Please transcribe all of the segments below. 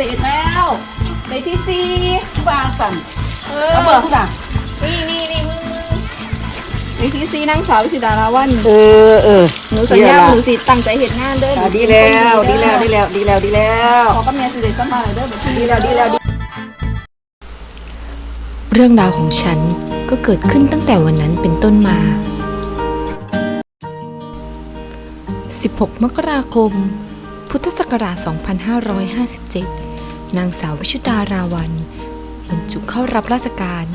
เกษตรแล้วในที่สี่บางสั่นเอแล้วเบอร์ผู้ด่านี่นี่นี่มึงมึงในที่สี่นางสาววิชิดาราวันเออเออหนูสัญญาหนูสิตั้งใจเห็นงานเด้อหนูดีแล้วดีแล้วดีแล้วดีแล้วดีแล้วขอกับเมียสิเดชสัมภาษณ์หน่อยเด้อแบบดีแล้วดีแล้วดีเรื่องราวของฉันก็เกิดขึ้นตั้งแต่วันนั้นเป็นต้นมา 16 มกราคม พุทธศักราช 2557 นางสาววิชุดาราวันบรรจุเข้ารับราชการ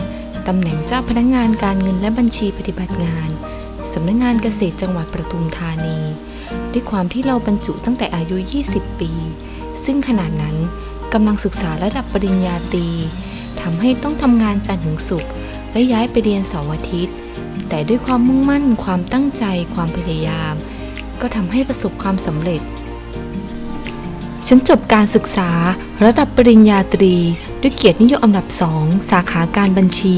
ตำแหน่งเจ้าพนักงานการเงินและบัญชีปฏิบัติงาน สำนักงงานเกษตรจังหวัดประทุมธานี ด้วยความที่เราบรรจุตั้งแต่อายุ 20 ปี ซึ่งขนาดนั้นกำลังศึกษาระดับปริญญาตรีทำให้ต้องทำงานจันทร์ถึงศุกร์และย้ายไปเรียนเสาร์อาทิตย์ แต่ด้วยความมุ่งมั่น ความตั้งใจ ความพยายาม ก็ทำให้ประสบความสำเร็จ ฉันจบการศึกษาระดับปริญญาตรี ด้วยเกียรตินิยมอันดับสองสาขาการบัญชี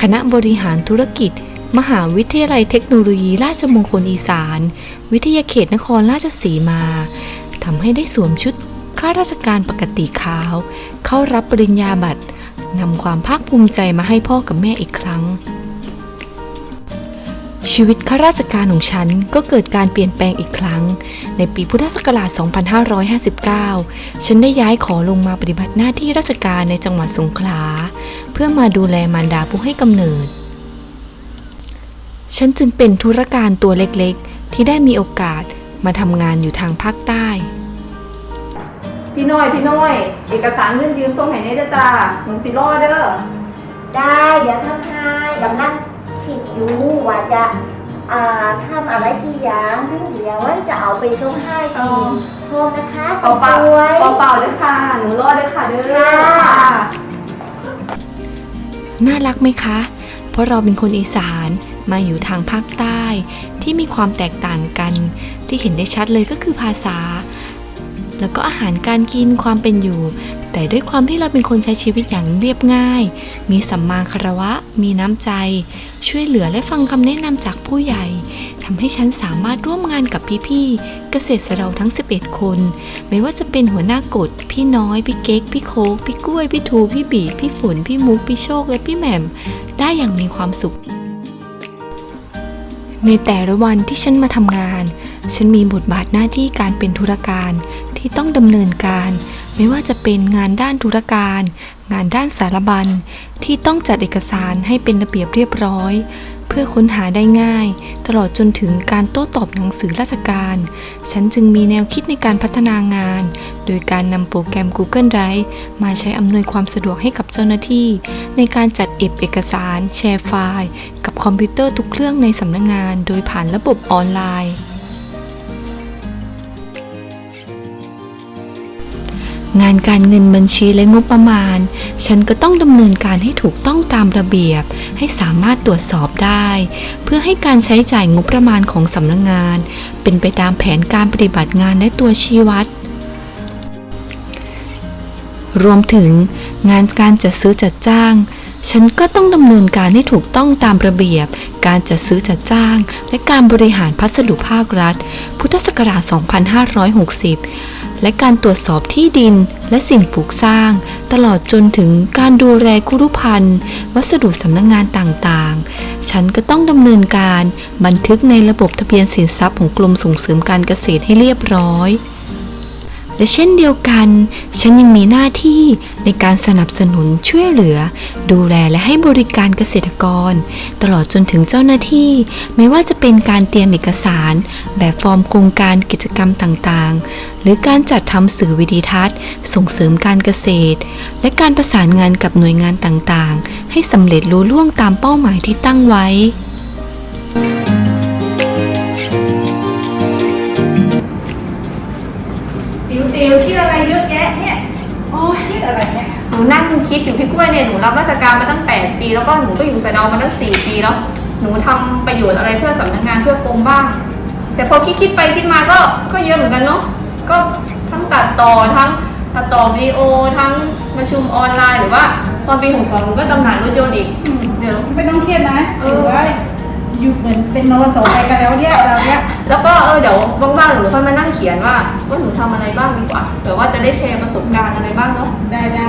คณะบริหารธุรกิจ มหาวิทยาลัยเทคโนโลยีราชมงคลอีสาน วิทยาเขตนครราชสีมาทำให้ได้สวมชุดข้าราชการปกติขาว เข้ารับปริญญาบัตรนำความภาคภูมิใจมาให้พ่อกับแม่อีกครั้ง ชีวิตข้าราชการของฉันก็เกิดการเปลี่ยนแปลงอีกครั้ง ในปีพุทธศักราช 2559 ฉันได้ย้ายขอลงมาปฏิบัติหน้าที่ราชการในจังหวัดสงขลา เพื่อมาดูแลมารดาผู้ให้กำเนิด ฉันจึงเป็นธุรการตัวเล็กๆ ที่ได้มีโอกาสมาทำงานอยู่ทางภาคใต้ พี่น้อย พี่น้อย เอกสารเรื่องยืมส่งให้เนเด้อจ้าหนูสิรอเด้อ ได้ เดี๋ยวทำให้กำลังคิดอยู่ว่าจะ อ่าทำอะไรกี่อย่างซึ่งเดี๋ยวว่าจะเอาไปส่งให้อ๋อทีโทษนะคะเปล่าเปล่าสวยเปล่าเปล่าเด้อค่ะ หนูรอเด้อค่ะเด้อค่ะน่ารักไหมคะ เพราะเราเป็นคนอีสานมาอยู่ทางภาคใต้ ที่มีความแตกต่างกัน ที่เห็นได้ชัดเลยก็คือภาษา แล้วก็อาหารการกินความเป็นอยู่ แต่ด้วยความที่เราเป็นคนใช้ชีวิตอย่างเรียบง่าย มีสัมมาคารวะ มีน้ำใจ ช่วยเหลือและฟังคำแนะนำจากผู้ใหญ่ทำให้ฉันสามารถร่วมงานกับพี่ๆ เกษตรเราทั้ง 11 คน ไม่ว่าจะเป็นหัวหน้ากฎ พี่น้อย พี่เก๊ก พี่โคก พี่กล้วย พี่ทู พี่บีพี่ฝน พี่มุก พี่โชค และพี่แหม่ม ได้อย่างมีความสุข ในแต่ละวันที่ฉันมาทำงาน ฉันมีบทบาทหน้าที่การเป็นธุรการที่ต้องดำเนินการ ไม่ว่าจะเป็นงานด้านธุรการ งานด้านสารบัญที่ต้องจัดเอกสารให้เป็นระเบียบเรียบร้อย เพื่อค้นหาได้ง่าย ตลอดจนถึงการโต้ตอบหนังสือราชการ ฉันจึงมีแนวคิดในการพัฒนางาน โดยการนำโปรแกรม Google Drive มาใช้อำนวยความสะดวกให้กับเจ้าหน้าที่ ในการจัดเก็บเอกสาร แชร์ไฟล์ กับคอมพิวเตอร์ทุกเครื่องในสำนักงาน โดยผ่านระบบออนไลน์ งานการเงินบัญชีและงบประมาณ ฉันก็ต้องดำเนินการให้ถูกต้องตามระเบียบ ให้สามารถตรวจสอบได้ เพื่อให้การใช้จ่ายงบประมาณของสำนักงาน เป็นไปตามแผนการปฏิบัติงานและตัวชี้วัด รวมถึงงานการจัดซื้อจัดจ้าง ฉันก็ต้องดำเนินการให้ถูกต้องตามระเบียบ การจัดซื้อจัดจ้าง และการบริหารพัสดุภาครัฐ พุทธศักราช 2560 และการตรวจสอบที่ดินและสิ่งปลูกสร้าง ตลอดจนถึงการดูแลคุรุพันธ์วัสดุสำนักงงานต่างๆ ฉันก็ต้องดำเนินการบันทึกในระบบทะเบียนสินทรัพย์ของกรมส่งเสริมการเกษตรให้เรียบร้อย และเช่นเดียวกัน ฉันยังมีหน้าที่ในการสนับสนุนช่วยเหลือ ดูแลและให้บริการเกษตรกร ตลอดจนถึงเจ้าหน้าที่ ไม่ว่าจะเป็นการเตรียมเอกสาร แบบฟอร์มโครงการกิจกรรมต่างๆ หรือการจัดทำสื่อวิดีทัศน์ ส่งเสริมการเกษตร และการประสานงานกับหน่วยงานต่างๆ ให้สำเร็จลุล่วงตามเป้าหมายที่ตั้งไว้ ติวติวคิดอะไรเยอะแยะเนี่ยโอ้ยคิดอะไรเนี่ยหนูนั่งคิดอยู่พี่กล้วยเนี่ยหนูรับราชการมาตั้ง 8 ปีแล้วก็หนูก็อยู่สะเดามาตั้ง 4 ปีแล้ว หนูทำประโยชน์อะไรเพื่อสำนักงานเพื่อกรมบ้าง แต่พอคิดคิดไปคิดมาก็ก็เยอะเหมือนกันเนาะก็ทั้งตัดต่อทั้งตัดต่อวิดีโอทั้งประชุมออนไลน์หรือว่าตอนปีหกสองหนูก็จำหน่ายรถยนต์อีกเดี๋ยว ไม่ต้องเครียดนะเอถืออว่าอยู่เหมือนเป็นนวสไปกันแล้วเนี่ยเราเนี่ย แล้วก็เออเดี๋ยวว่างๆหนูค่อยมานั่งเขียนว่าว่าหนูทำอะไรบ้างดีกว่าเผื่อว่าจะได้แชร์ประสบการณ์อะไรบ้างเนาะได้ได้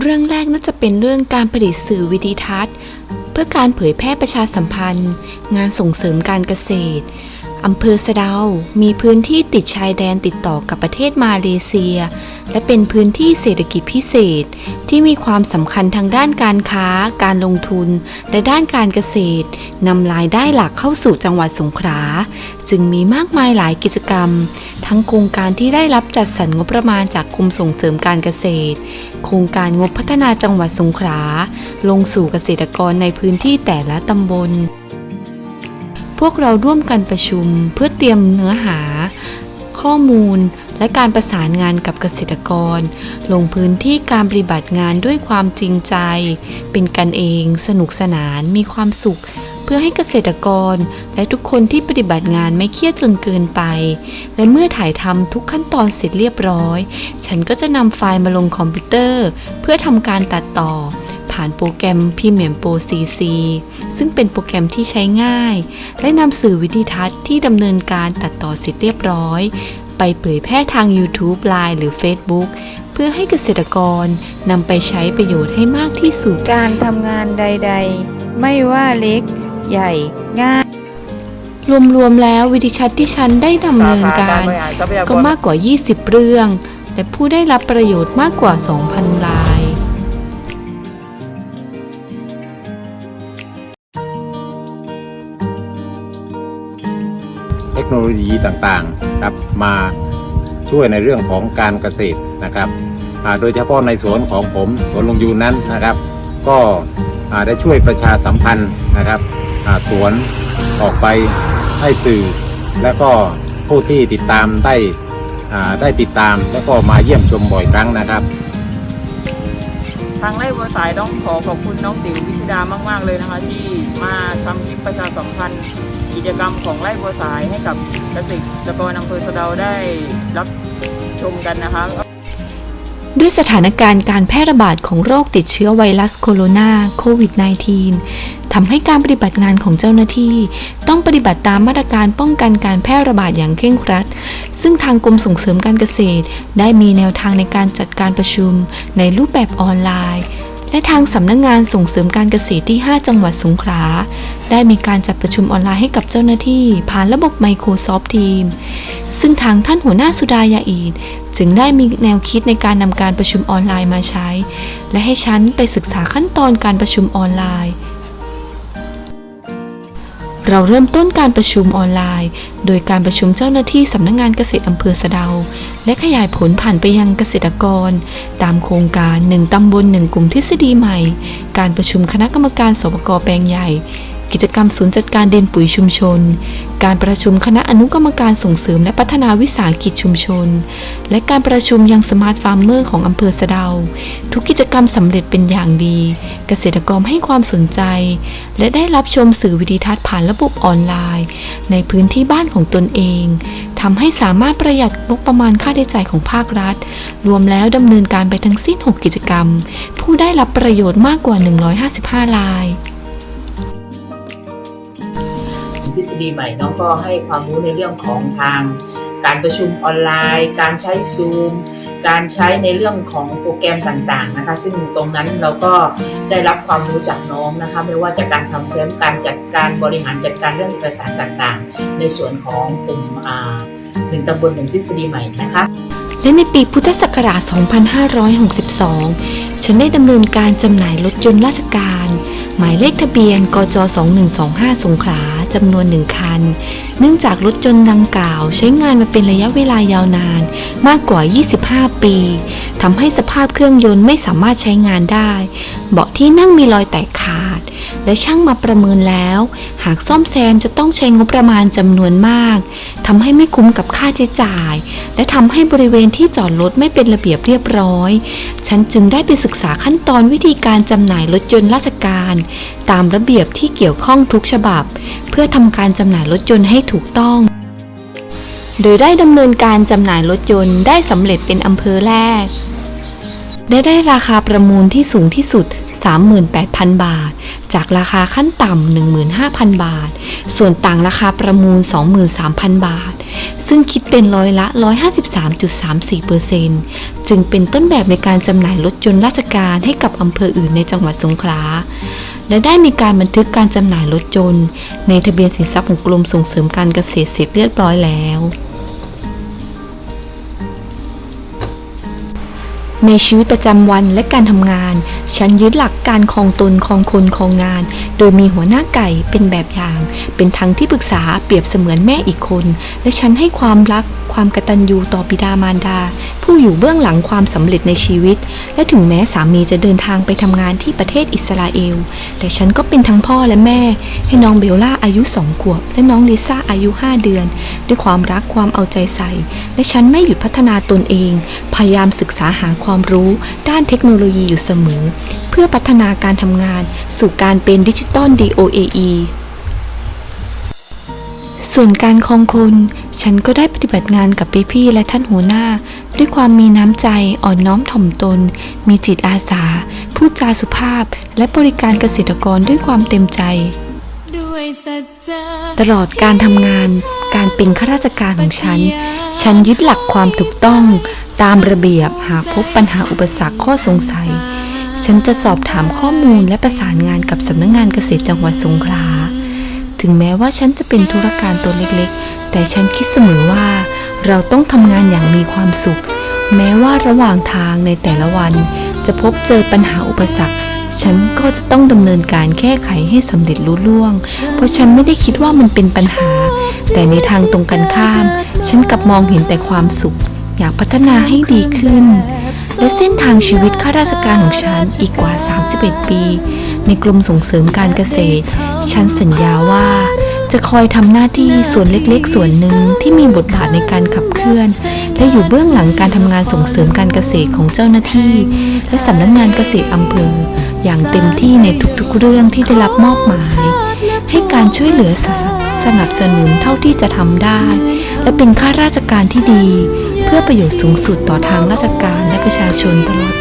เรื่องแรกน่าจะเป็นเรื่องการผลิตสื่อวิดีทัศน์ เพื่อการเผยแพร่ประชาสัมพันธ์ งานส่งเสริมการเกษตรอำเภอสะเดา มีพื้นที่ติดชายแดนติดต่อกับประเทศมาเลเซีย และเป็นพื้นที่เศรษฐกิจพิเศษ ที่มีความสำคัญทางด้านการค้า การลงทุน และด้านการเกษตรนำรายได้หลักเข้าสู่จังหวัดสงขลาจึงมีมากมายหลายกิจกรรม ทั้งโครงการที่ได้รับจัดสรรงบประมาณจากกรมส่งเสริมการเกษตร โครงการงบพัฒนาจังหวัดสงขลาลงสู่เกษตรกรในพื้นที่แต่ละตำบล พวกเราร่วมกันประชุมเพื่อเตรียมเนื้อหา ข้อมูล และการประสานงานกับเกษตรกร ลงพื้นที่การปฏิบัติงานด้วยความจริงใจ เป็นกันเอง สนุกสนาน มีความสุข เพื่อให้เกษตรกร และทุกคนที่ปฏิบัติงานไม่เครียดจนเกินไป และเมื่อถ่ายทำทุกขั้นตอนเสร็จเรียบร้อย ฉันก็จะนำไฟล์มาลงคอมพิวเตอร์ เพื่อทำการตัดต่อ ผ่านโปรแกรม Premiere Pro CC ซึ่งเป็นโปรแกรมที่ใช้ง่าย และนำสื่อวิดีทัศน์ที่ดำเนินการตัดต่อเสร็จเรียบร้อย ไปเผยแพร่ทาง YouTube Line หรือ Facebook เพื่อให้เกษตรกรนำไปใช้ประโยชน์ให้มากที่สุด การทำงานใด ๆ ไม่ว่าเล็ก ใหญ่ ง่ายรวมๆแล้ววิดีทัศน์ที่ฉันได้ดำเนินการ ก็มากกว่า 20 เรื่อง และผู้ได้รับประโยชน์มากกว่า 2,000ราย โนโลยีต่างๆครับมาช่วยในเรื่องของการเกษตรนะครับโดยเฉพาะในสวนของผมสวนลุงยูนนั้นนะครับ ก็ได้ช่วยประชาสัมพันธ์นะครับสวนออกไปให้สื่อ และก็ผู้ที่ติดตามได้ได้ติดตามและก็มาเยี่ยมชมบ่อยครั้งนะครับ ทางไร่บัวสายต้องขอขอบคุณน้องติ๋วพิชดามาก ๆ เลยนะคะที่มาทำคลิปประชาสัมพันธ์ กิจกรรมของไร่บัวสายให้กับเกษตรกรอำเภอสะเดาได้รับชมกันนะคะด้วยสถานการณ์การแพร่ระบาดของโรคติดเชื้อไวรัสโคโรนาโควิด -19 ทำให้การปฏิบัติงานของเจ้าหน้าที่ ต้องปฏิบัติตามมาตรการป้องกันการแพร่ระบาดอย่างเคร่งครัด ซึ่งทางกรมส่งเสริมการเกษตร ได้มีแนวทางในการจัดการประชุมในรูปแบบออนไลน์ และทางสำนักงงานส่งเสริมการเกษตรที่ 5 จังหวัดสงขลา ได้มีการจัดประชุมออนไลน์ให้กับเจ้าหน้าที่ ผ่านระบบ Microsoft Teams ซึ่งทางท่านหัวหน้าสุดายาอีด จึงได้มีแนวคิดในการนำการประชุมออนไลน์มาใช้ และให้ฉันไปศึกษาขั้นตอนการประชุมออนไลน์ เราเริ่มต้นการประชุมออนไลน์ โดยการประชุมเจ้าหน้าที่สำนักงงานเกษตรอำเภอสะเดา และขยายผลผ่านไปยังเกษตรกร ตามโครงการ 1 ตำบล 1 กลุ่มทฤษฎีใหม่ การประชุมคณะกรรมการสปกแปลงใหญ่ กิจกรรมศูนย์จัดการเดินปุ๋ยชุมชน การประชุมคณะอนุกรรมการส่งเสริมและพัฒนาวิสาหกิจชุมชน และการประชุมยังสมาร์ทฟาร์มเมอร์ของอำเภอสะเดา ทุกกิจกรรมสำเร็จเป็นอย่างดี เกษตรกรให้ความสนใจ และได้รับชมสื่อวิดีทัศน์ผ่านระบบออนไลน์ ในพื้นที่บ้านของตนเองทำให้สามารถประหยัดงบประมาณค่าใช้จ่ายของภาครัฐ รวมแล้วดำเนินการไปทั้งสิ้น 6 กิจกรรม ผู้ได้รับประโยชน์มากกว่า 155ราย ทฤษฎีใหม่น้องก็ให้ความรู้ในเรื่องของทาง การประชุมออนไลน์ การใช้ซูมการใช้ในเรื่องของโปรแกรมต่างๆนะคะ ซึ่งตรงนั้นเราก็ได้รับความรู้จากน้องนะคะ ไม่ว่าจากการทำแฟ้มการจัดการบริหารจัดการเรื่องเอกสารต่างๆ ในส่วนของกลุ่มหนึ่งตำบลหนึ่งทฤษฎีใหม่นะคะและในปีพุทธศักราช 2562 ฉันได้ดำเนินการจำหน่ายรถยนต์ราชการ มายเลขทะเบียน กจ 2125 สงขลาจำนวนหนึ่งคัน เนื่องจากรถยนดังกล่าว ใช้งานมาเป็นระยะเวลายาวนานมากกว่า 25 ปีทำให้สภาพเครื่องยนต์ไม่สามารถใช้งานได้ เบาะที่นั่งมีรอยแตกขาด และช่างมาประเมินแล้ว หากซ่อมแซมจะต้องใช้งบประมาณจำนวนมากทำให้ไม่คุ้มกับค่าใช้จ่าย และทำให้บริเวณที่จอดรถไม่เป็นระเบียบเรียบร้อย ฉันจึงได้ไปศึกษาขั้นตอนวิธีการจำหน่ายรถยนต์ราชการ ตามระเบียบที่เกี่ยวข้องทุกฉบับ เพื่อทำการจำหน่ายรถยนต์ให้ถูกต้อง โดยได้ดำเนินการจำหน่ายรถยนต์ได้สำเร็จเป็นอำเภอแรก ได้ได้ราคาประมูลที่สูงที่สุด 38,000 บาท จากราคาขั้นต่ำ15,000 บาท ส่วนต่างราคาประมูล 23,000 บาท ซึ่งคิดเป็นร้อยละ 153.34%จึงเป็นต้นแบบในการจำหน่ายรถยนต์ราชการให้กับอำเภออื่นในจังหวัดสงขลา และได้มีการบันทึกการจำหน่ายรถยนต์ในทะเบียนสินทรัพย์ของกรมส่งเสริมการเกษตรเสร็จเรียบร้อยแล้ว ในชีวิตประจำวันและการทำงาน ฉันยึดหลักการคองตนคองคนคองงาน โดยมีหัวหน้าไก่เป็นแบบอย่าง เป็นทั้งที่ปรึกษาเปรียบเสมือนแม่อีกคน และฉันให้ความรักความกตัญญูต่อบิดามารดา ผู้อยู่เบื้องหลังความสำเร็จในชีวิต และถึงแม้สามีจะเดินทางไปทำงานที่ประเทศอิสราเอล แต่ฉันก็เป็นทั้งพ่อและแม่ ให้น้องเบลล่าอายุสองขวบ และน้องลิซ่าอายุ 5 เดือน ด้วยความรักความเอาใจใส่ และฉันไม่หยุดพัฒนาตนเอง พยายามศึกษาหาความรู้ด้านเทคโนโลยีอยู่เสมอ เพื่อพัฒนาการทำงาน สู่การเป็นดิจิตอล DOAE ส่วนการคองคน ฉันก็ได้ปฏิบัติงานกับพี่ๆและท่านหัวหน้า ด้วยความมีน้ำใจอ่อนน้อมถ่อมตน มีจิตอาสา พูดจาสุภาพ และบริการเกษตรกรด้วยความเต็มใจ ตลอดการทำงาน การเป็นข้าราชการของฉัน ฉันยึดหลักความถูกต้องตามระเบียบหากพบปัญหาอุปสรรคข้อสงสัย ฉันจะสอบถามข้อมูลและประสานงานกับสำนักงงานเกษตรจังหวัดสงขลา ถึงแม้ว่าฉันจะเป็นธุรการตัวเล็กๆ แต่ฉันคิดเสมอว่า เราต้องทำงานอย่างมีความสุข แม้ว่าระหว่างทางในแต่ละวัน จะพบเจอปัญหาอุปสรรค ฉันก็จะต้องดำเนินการแก้ไขให้สำเร็จลุล่วง เพราะฉันไม่ได้คิดว่ามันเป็นปัญหา แต่ในทางตรงกันข้าม ฉันกลับมองเห็นแต่ความสุข อยากพัฒนาให้ดีขึ้น และเส้นทางชีวิตข้าราชการของฉันอีกกว่า 31 ปี ในกรมส่งเสริมการเกษตร ฉันสัญญาว่าจะคอยทำหน้าที่ส่วนเล็กๆ ส่วนหนึ่งที่มีบทบาทในการขับเคลื่อน และอยู่เบื้องหลังการทำงานส่งเสริมการเกษตรของเจ้าหน้าที่ และสำนักงานเกษตรอำเภอ อย่างเต็มที่ในทุกๆเรื่องที่ได้รับมอบหมาย ให้การช่วยเหลือส สนับสนุนเท่าที่จะทำได้ และเป็นข้าราชการที่ดี เพื่อประโยชน์สูงสุดต่อทางราชการและประชาชนตลอด